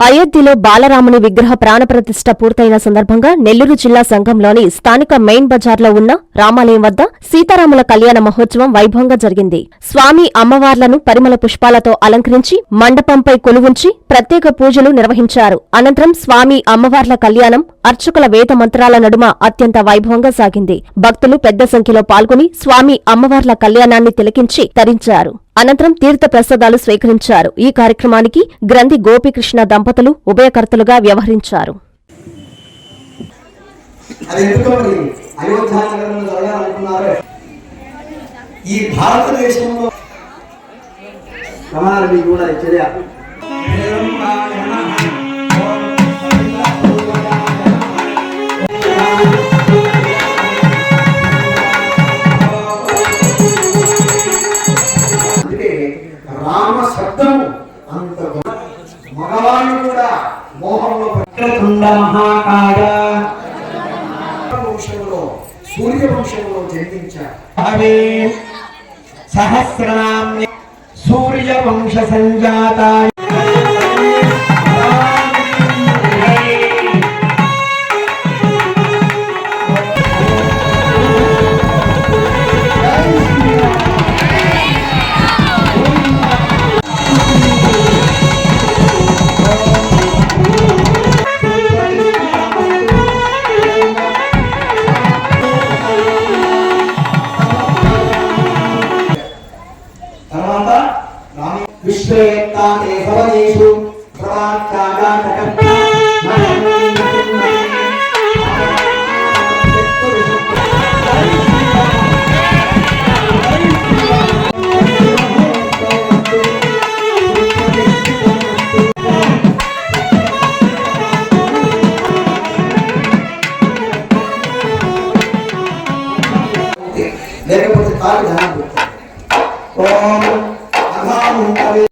అయోధ్యలో బాలరాముని విగ్రహ ప్రాణప్రతిష్ఠ పూర్తయిన సందర్భంగా నెల్లూరు జిల్లా సంఘంలోని స్థానిక మెయిన్ బజార్లో ఉన్న రామాలయం వద్ద సీతారాముల కళ్యాణ మహోత్సవం వైభవంగా జరిగింది. స్వామి అమ్మవార్లను పరిమళ పుష్పాలతో అలంకరించి మండపంపై కొలువుంచి ప్రత్యేక పూజలు నిర్వహించారు. అనంతరం స్వామి అమ్మవార్ల కళ్యాణం అర్చకుల వేద మంత్రాల నడుమ అత్యంత వైభవంగా సాగింది. భక్తులు పెద్ద సంఖ్యలో పాల్గొని స్వామి అమ్మవార్ల కళ్యాణాన్ని తిలకించి తరించారు. అనంతరం తీర్థ ప్రసాదాలు స్వీకరించారు. ఈ కార్యక్రమానికి గ్రంథి గోపీకృష్ణ దంపతులు ఉభయకర్తలుగా వ్యవహరించారు. ఈ భారతదేశంలో కూడా రామ శబ్దము అంత. మగవాళ్ళు కూడా మోహంలో వక్రతుండ మహాకాయ. వంశంలో సూర్య వంశంలో జన్మించారు సహస్రనామ్య సూర్యవంశ సంజాతాయ. విశ్వేత్తానే సవనేషు ప్రవాక్యాగానకర్త లేకపోతే కాలు ధ్యానం పెడతారు. ఓం అఘాముంటవే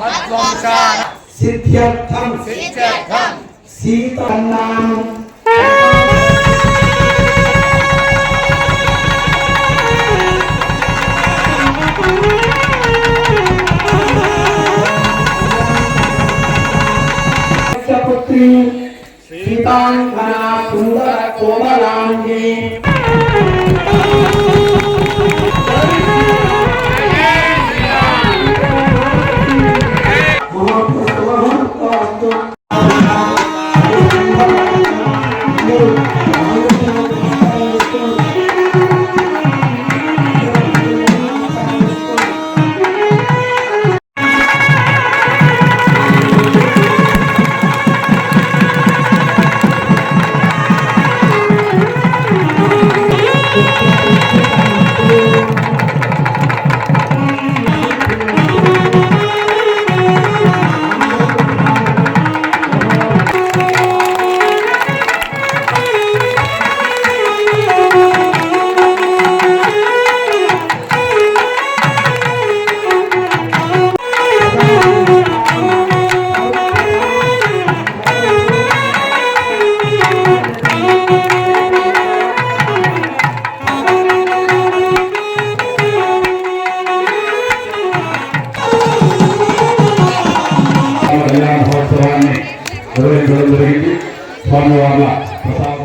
మత్వంశానాం సిద్ధ్యర్థం సీతన్నాం పుత్రి సీతాంకనా సుందర కోమలాంగి నిర్వహించడం జరిగింది. స్వామివార్ల ప్రసాదం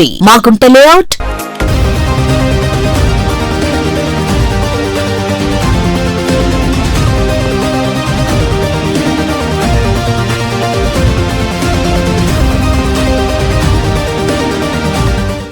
నుంచి మాగుంట లేఅవుట్